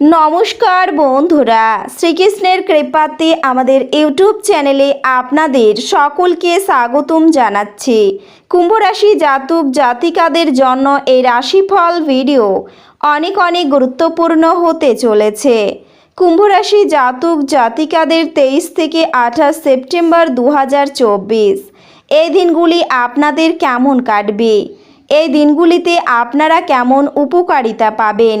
নমস্কার বন্ধুরা, শ্রীকৃষ্ণের কৃপাতে আমাদের ইউটিউব চ্যানেলে আপনাদের সকলকে স্বাগতম জানাচ্ছি। কুম্ভ রাশি জাতক জাতিকাদের জন্য এই রাশিফল ভিডিও অনেক অনেক গুরুত্বপূর্ণ হতে চলেছে। কুম্ভ রাশি জাতক জাতিকাদের তেইশ থেকে আঠাশ সেপ্টেম্বর দু হাজার চব্বিশ, এই দিনগুলি আপনাদের কেমন কাটবে? এই দিনগুলিতে আপনারা কেমন উপকারিতা পাবেন?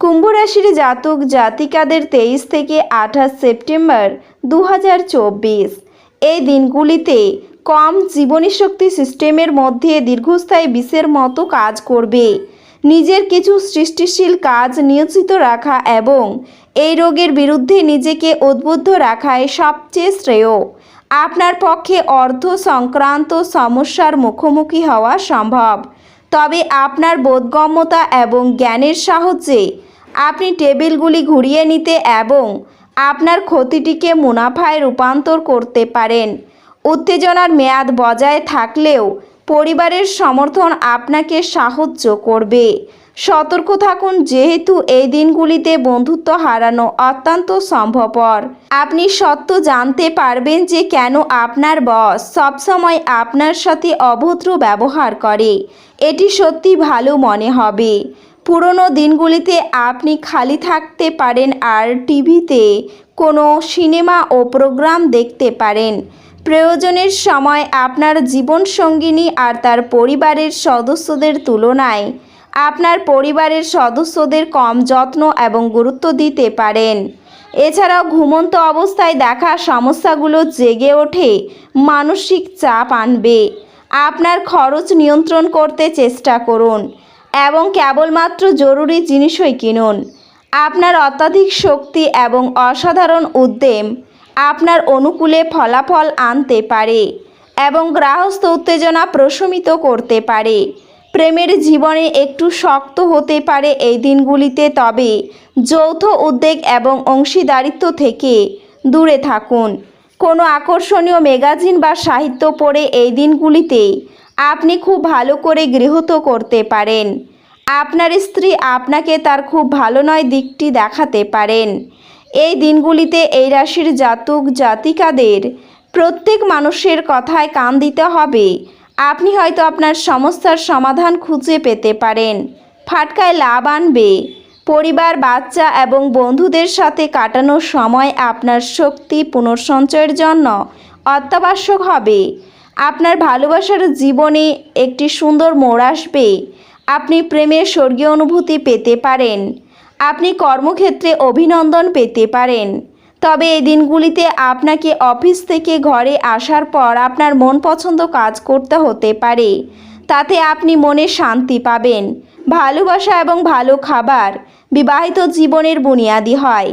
কুম্ভ রাশির জাতক জাতিকাদের তেইশ থেকে আঠাশ সেপ্টেম্বর দু হাজার চব্বিশ। এই দিনগুলিতে কম জীবনী শক্তি সিস্টেমের মধ্যে দীর্ঘস্থায়ী বিষের মতো কাজ করবে। নিজের কিছু সৃষ্টিশীল কাজ নিয়োজিত রাখা এবং এই রোগের বিরুদ্ধে নিজেকে উদ্বুদ্ধ রাখাই সবচেয়ে শ্রেয়। আপনার পক্ষে অর্থ সংক্রান্ত সমস্যার মুখোমুখি হওয়া সম্ভব। তবে আপনার বোধগম্যতা এবং জ্ঞানের সাহায্যে আপনি টেবিলগুলি ঘুরিয়ে নিতে এবং আপনার ক্ষতিটিকে মুনাফায় রূপান্তর করতে পারেন। উত্তেজনার মেয়াদ বজায় থাকলেও পরিবারের সমর্থন আপনাকে সাহায্য করবে। সতর্ক থাকুন, যেহেতু এই দিনগুলিতে বন্ধুত্ব হারানো অত্যন্ত সম্ভবপর। আপনি সত্য জানতে পারবেন যে কেন আপনার বস সবসময় আপনার সাথে অভদ্র ব্যবহার করে। এটি সত্যি ভালো মনে হবে। পুরনো দিনগুলিতে আপনি খালি থাকতে পারেন আর টিভিতে কোনো সিনেমা ও প্রোগ্রাম দেখতে পারেন। প্রয়োজনের সময় আপনার জীবনসঙ্গিনী আর তার পরিবারের সদস্যদের তুলনায় আপনার পরিবারের সদস্যদের কম যত্ন এবং গুরুত্ব দিতে পারেন। এছাড়াও ঘুমন্ত অবস্থায় দেখা সমস্যাগুলো জেগে ওঠে, মানসিক চাপ আনবে। আপনার খরচ নিয়ন্ত্রণ করতে চেষ্টা করুন এবং কেবলমাত্র জরুরি জিনিসই কিনুন। আপনার অত্যাধিক শক্তি এবং অসাধারণ উদ্যম আপনার অনুকূলে ফলাফল আনতে পারে এবং গ্রাহস্থ উত্তেজনা প্রশমিত করতে পারে। প্রেমের জীবনে একটু শক্ত হতে পারে এই দিনগুলিতে, তবে যৌথ উদ্বেগ এবং অংশীদারিত্ব থেকে দূরে থাকুন। কোনো আকর্ষণীয় ম্যাগাজিন বা সাহিত্য পড়ে এই দিনগুলিতে আপনি খুব ভালো করে গৃহীত করতে পারেন। আপনার স্ত্রী আপনাকে তার খুব ভালো নয় দিকটি দেখাতে পারেন। এই দিনগুলিতে এই রাশির জাতক জাতিকাদের প্রত্যেক মানুষের কথায় কান দিতে হবে। আপনি হয়তো আপনার সমস্যার সমাধান খুঁজে পেতে পারেন। ফাটকায় লাভ আনবে। পরিবার, বাচ্চা এবং বন্ধুদের সাথে কাটানোর সময় আপনার শক্তি পুনঃসঞ্চয়ের জন্য অত্যাবশ্যক হবে। আপনার ভালোবাসার জীবনে একটি সুন্দর মোড় আসবে। আপনি প্রেমের স্বর্গীয় অনুভূতি পেতে পারেন। আপনি কর্মক্ষেত্রে অভিনন্দন পেতে পারেন। তবে এই দিনগুলিতে আপনাকে অফিস থেকে ঘরে আসার পর আপনার মন পছন্দ কাজ করতে হতে পারে। তাতে আপনি মনে শান্তি পাবেন। ভালোবাসা এবং ভালো খাবার বিবাহিত জীবনের বুনিয়াদি হয়।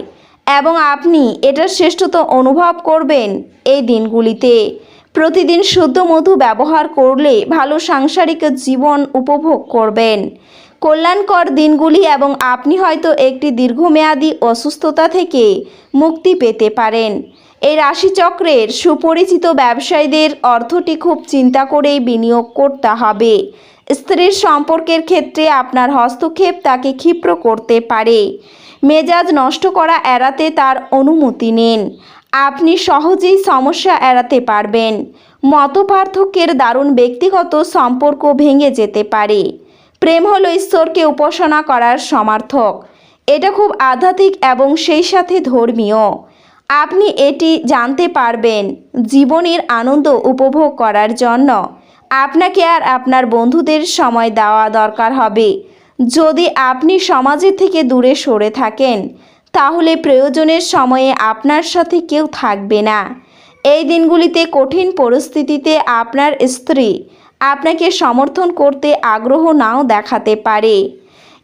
এবং আপনি এটার শ্রেষ্ঠত্ব অনুভব করবেন এই দিনগুলিতে। প্রতিদিন শুদ্ধ মধু ব্যবহার করলে ভালো সাংসারিক জীবন উপভোগ করবেন। কল্যাণকর দিনগুলি এবং আপনি হয়তো একটি দীর্ঘমেয়াদী অসুস্থতা থেকে মুক্তি পেতে পারেন। এই রাশিচক্রের সুপরিচিত ব্যবসায়ীদের অর্থটি খুব চিন্তা করেই বিনিয়োগ করতে হবে। স্ত্রীর সম্পর্কের ক্ষেত্রে আপনার হস্তক্ষেপ তাকে ক্ষিপ্র করতে পারে। মেজাজ নষ্ট করা এড়াতে তার অনুমতি নিন। আপনি সহজেই সমস্যা এড়াতে পারবেন। মতপার্থক্যের দারুণ ব্যক্তিগত সম্পর্ক ভেঙে যেতে পারে। প্রেম হলো ঈশ্বরকে উপাসনা করার সমার্থক। এটা খুব আধ্যাত্মিক এবং সেই সাথে ধর্মীয়। আপনি এটি জানতে পারবেন জীবনের আনন্দ উপভোগ করার জন্য। আপনাকে আর আপনার বন্ধুদের সময় দেওয়া দরকার হবে। যদি আপনি সমাজের থেকে দূরে সরে থাকেন, তাহলে প্রয়োজনের সময়ে আপনার সাথে কেউ থাকবে না। এই দিনগুলিতে কঠিন পরিস্থিতিতে আপনার স্ত্রী আপনাকে সমর্থন করতে আগ্রহ নাও দেখাতে পারে।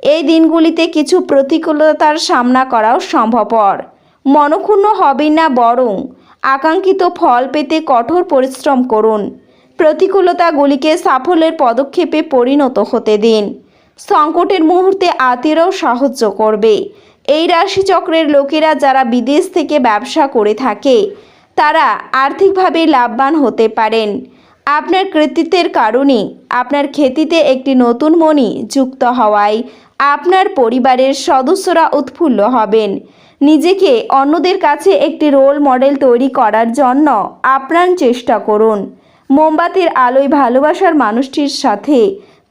এই দিনগুলিতে কিছু প্রতিকূলতার সামনা করাও সম্ভবপর। মনক্ষুণ্ণ হবেন না বরং আকাঙ্ক্ষিত ফল পেতে কঠোর পরিশ্রম করুন। প্রতিকূলতাগুলিকে সাফল্যের পদক্ষেপে পরিণত হতে দিন। সংকটের মুহূর্তে আত্মীয়রাও সাহায্য করবে। এই রাশিচক্রের লোকেরা যারা বিদেশ থেকে ব্যবসা করে থাকে, তারা আর্থিকভাবে লাভবান হতে পারেন। আপনার কৃতিত্বের কারণে আপনার খ্যাতিতে একটি নতুন মণি যুক্ত হওয়ায় আপনার পরিবারের সদস্যরা উৎফুল্ল হবেন। নিজেকে অন্যদের কাছে একটি রোল মডেল তৈরি করার জন্য আপ্রাণ চেষ্টা করুন। মোমবাতির আলোয় ভালোবাসার মানুষটির সাথে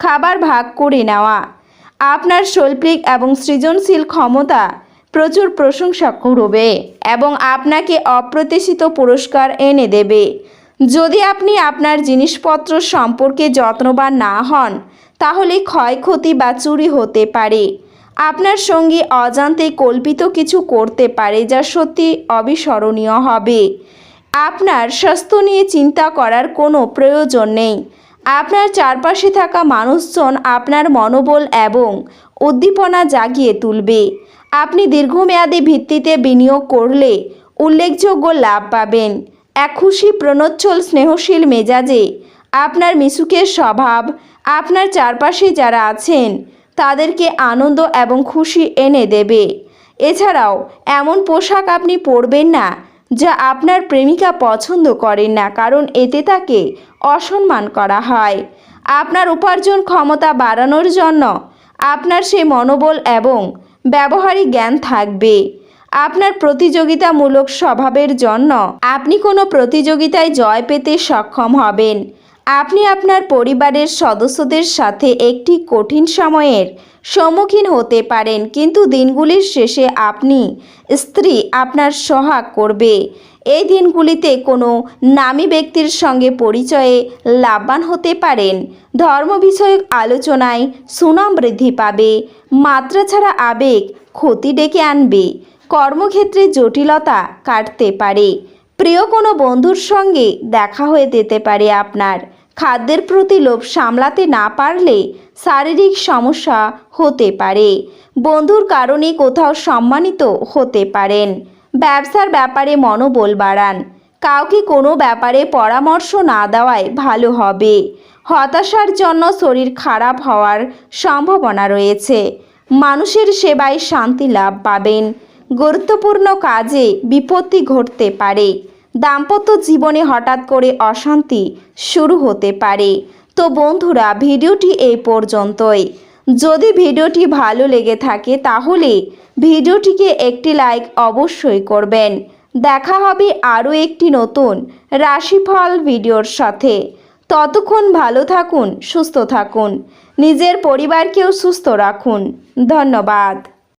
খাবার ভাগ করে নেওয়া। আপনার শৈল্পিক এবং সৃজনশীল ক্ষমতা প্রচুর প্রশংসা করবে এবং আপনাকে অপ্রত্যাশিত পুরস্কার এনে দেবে। যদি আপনি আপনার জিনিসপত্র সম্পর্কে যত্নবান না হন, তাহলে ক্ষয়ক্ষতি বা চুরি হতে পারে। আপনার সঙ্গী অজান্তে কল্পিত কিছু করতে পারে যা সত্যি অবিস্মরণীয় হবে। আপনার স্বাস্থ্য নিয়ে চিন্তা করার কোনো প্রয়োজন নেই। আপনার চারপাশে থাকা মানুষজন আপনার মনোবল এবং উদ্দীপনা জাগিয়ে তুলবে। আপনি দীর্ঘমেয়াদী ভিত্তিতে বিনিয়োগ করলে উল্লেখযোগ্য লাভ পাবেন। এক খুশি প্রণোচ্ছল স্নেহশীল মেজাজে। আপনার মিশুকের স্বভাব, আপনার চারপাশে যারা আছেন, তাদেরকে আনন্দ এবং খুশি এনে দেবে। এছাড়াও, এমন পোশাক আপনি পরবেন না, যা আপনার প্রেমিকা পছন্দ করেন না, কারণ এতে তাকে অসম্মান করা হয়। আপনার উপার্জন ক্ষমতা বাড়ানোর জন্য আপনার সেই মনোবল এবং ব্যবহারিক জ্ঞান থাকবে। আপনার প্রতিযোগিতামূলক স্বভাবের জন্য আপনি কোনো প্রতিযোগিতায় জয় পেতে সক্ষম হবেন। আপনি আপনার পরিবারের সদস্যদের সাথে একটি কঠিন সময়ের সম্মুখীন হতে পারেন, কিন্তু দিনগুলির শেষে আপনি স্ত্রী আপনার সহাগ করবে। এই দিনগুলিতে কোনো নামী ব্যক্তির সঙ্গে পরিচয়ে লাভবান হতে পারেন। ধর্ম বিষয়ক আলোচনায় সুনাম বৃদ্ধি পাবে। মাত্রা ছাড়া আবেগ ক্ষতি ডেকে আনবে। কর্মক্ষেত্রে জটিলতা কাটতে পারে। প্রিয় কোনো বন্ধুর সঙ্গে দেখা হয়ে যেতে পারে আপনার। খাদ্যের প্রতি লোভ সামলাতে না পারলে শারীরিক সমস্যা হতে পারে। বন্ধুর কারণে কোথাও সম্মানিত হতে পারেন। ব্যবসার ব্যাপারে মনোবল বাড়ান। কাউকে কোনো ব্যাপারে পরামর্শ না দেওয়াই ভালো হবে। হতাশার জন্য শরীর খারাপ হওয়ার সম্ভাবনা রয়েছে। মানুষের সেবায় শান্তি লাভ পাবেন। গুরুত্বপূর্ণ কাজে বিপত্তি ঘটতে পারে। দাম্পত্য জীবনে হঠাৎ করে অশান্তি শুরু হতে পারে। তো বন্ধুরা, ভিডিওটি এই পর্যন্তই। যদি ভিডিওটি ভালো লেগে থাকে, তাহলে ভিডিওটিকে একটি লাইক অবশ্যই করবেন। দেখা হবে আরও একটি নতুন রাশিফল ভিডিওর সাথে। ততক্ষণ ভালো থাকুন, সুস্থ থাকুন। নিজের পরিবারকেও সুস্থ রাখুন। ধন্যবাদ।